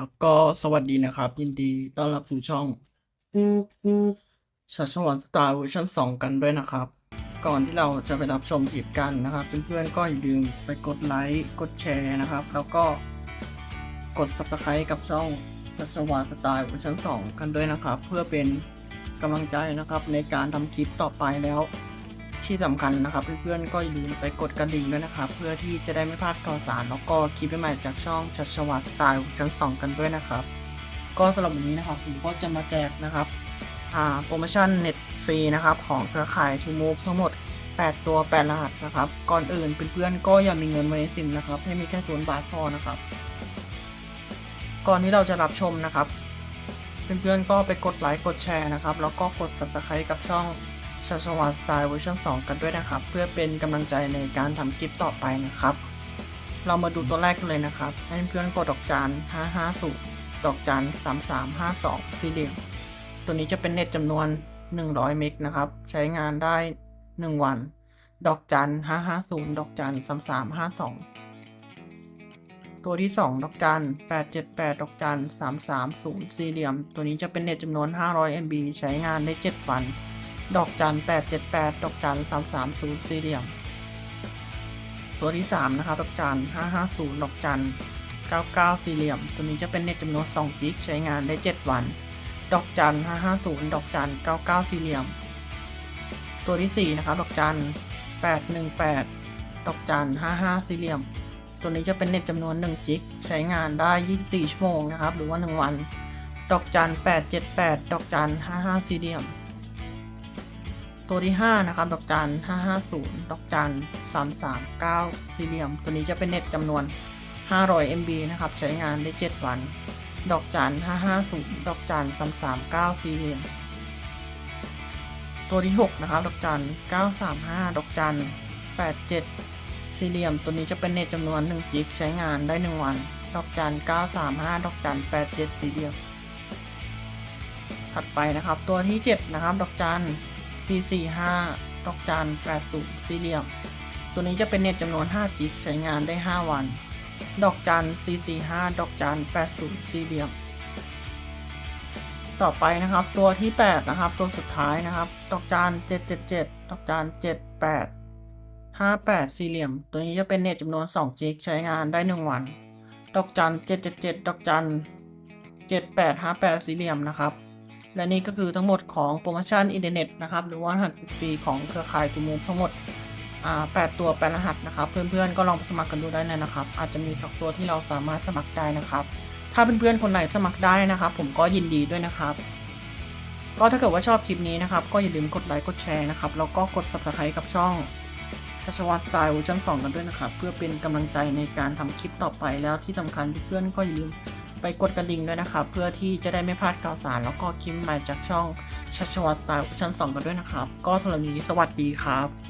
ครับก็สวัสดีนะครับ ยินดีต้อนรับสู่ช่องชัชวานสไตล์เวอร์ชัน2 กันด้วยนะครับ ก่อนที่เราจะไปรับชมคลิปกันนะครับ เพื่อนๆก็อย่าลืมไปกดไลค์กดแชร์นะครับ แล้วก็กด subscribe กับช่องชัชวานสไตล์เวอร์ชัน2 กันด้วยนะครับ เพื่อเป็นกำลังใจนะครับในการทำคลิปต่อไปแล้ว ที่สำคัญนะครับเพื่อนๆก็อย่าลืมไปกดกระดิ่งด้วยนะครับเพื่อที่จะได้ไม่พลาดข่าวสาร แล้วก็คลิปใหม่ๆจากช่องชัชวาสไตล์ชั้นสองกันด้วยนะครับ ก็สำหรับวันนี้นะครับผมก็จะมาแจกนะครับโปรโมชั่นเน็ตฟรีนะครับของเครือข่ายทูมูฟทั้งหมด 8 ตัว 8 รหัสนะครับ ก่อนอื่นเพื่อนๆก็อย่ามีเงินไว้ในซิมนะครับ ให้มีแค่ศูนย์บาทพอนะครับ ก่อนที่เราจะรับชมนะครับ เพื่อนๆก็ไปกดไลค์กดแชร์นะครับ แล้วก็กด subscribe กับช่อง ชัชวาสไตล์เวอร์ชัน2 กันด้วยนะครับ เพื่อเป็นกำลังใจในการทำคลิปต่อไปนะครับ เรามาดูตัวแรกกันเลยนะครับให้เพื่อนกดดอกจาน550ดอกจาน3352สี่เหลี่ยมตัวนี้จะเป็นเน็ตจำนวน 100 เมกนะครับ ใช้งานได้ 1 วัน ดอกจัน550 ดอกจัน3352 ตัวที่ 2 ดอกจัน878 ดอกจัน330 สี่เหลี่ยม ตัวนี้จะเป็นเน็ตจำนวน 500 MB ใช้งานได้ 7 วัน ดอกจัน878ดอกจัน330สี่เหลี่ยม ตัวที่3นะครับดอกจัน550ดอกจัน99สี่เหลี่ยม ตัวนี้จะเป็นเน็ตจำนวน2กิกใช้งานได้7วัน ดอกจัน550ดอกจัน99สี่เหลี่ยม ตัวที่4นะครับดอกจัน818ดอกจัน55สี่เหลี่ยม ตัวนี้จะเป็นเน็ตจำนวน1กิกใช้งานได้24ชั่วโมงนะครับ หรือว่า1วัน ดอกจัน878ดอกจัน55สี่เหลี่ยม ตัวที่ 5 นะครับ ดอกจัน 550 ดอกจัน 339 สี่เหลี่ยม ตัวนี้จะเป็นเน็ตจำนวน 500 MB นะครับ ใช้งานได้ 7 วัน ดอกจัน 550 ดอกจัน 339 สี่เหลี่ยม ตัวที่ 6 นะครับ ดอกจัน 935 ดอกจัน 87 สี่เหลี่ยม ตัวนี้จะเป็นเน็ตจำนวน1กิก ใช้งานได้ 1 วัน ดอกจัน 935 ดอกจัน 87 สี่เหลี่ยม ถัดไปนะครับ ตัวที่ 7 นะครับ ดอกจัน P45 ดอกจัน80สี่เหลี่ยม ตัวนี้จะเป็นเน็ตจำนวน 5 จิกใช้งานได้ 5 วัน ดอกจัน C45 ดอกจัน80สี่เหลี่ยม ต่อไปนะครับ ตัวที่ 8 นะครับ ตัวสุดท้ายนะครับ ดอกจัน777 ดอกจัน78 58 สี่เหลี่ยม ตัวนี้จะเป็นเน็ตจำนวน 2 จิกใช้งานได้ 1 วัน ดอกจัน777 ดอกจัน7858 สี่เหลี่ยมนะครับ และนี่ก็คือทั้งหมดของโปรโมชั่นอินเทอร์เน็ตนะครับหรือว่ารหัสฟรีของเครือข่ายจูมูฟทั้งหมด8ตัว8รหัสนะครับ เพื่อนๆก็ลองไปสมัครกันดูได้เลยนะครับ อาจจะมีสักตัวที่เราสามารถสมัครได้นะครับ ถ้าเพื่อนๆคนไหนสมัครได้นะครับ ผมก็ยินดีด้วยนะครับก็ถ้าเกิดว่าชอบคลิปนี้นะครับ ก็อย่าลืมกดไลค์กดแชร์นะครับแล้วก็กด subscribe กับช่องชัชวัตสไตล์เวอร์ชัน2กันด้วยนะครับ เพื่อเป็นกำลังใจในการทำคลิปต่อไปแล้วที่สำคัญเพื่อนๆก็อย่าลืม ไปกดกระดิ่งด้วยนะครับ เพื่อที่จะได้ไม่พลาดข่าวสาร แล้วก็คลิปใหม่จากช่องชัชวัตสไตล์ชัน2กันด้วยนะครับ ก็สำหรับวันนี้สวัสดีครับ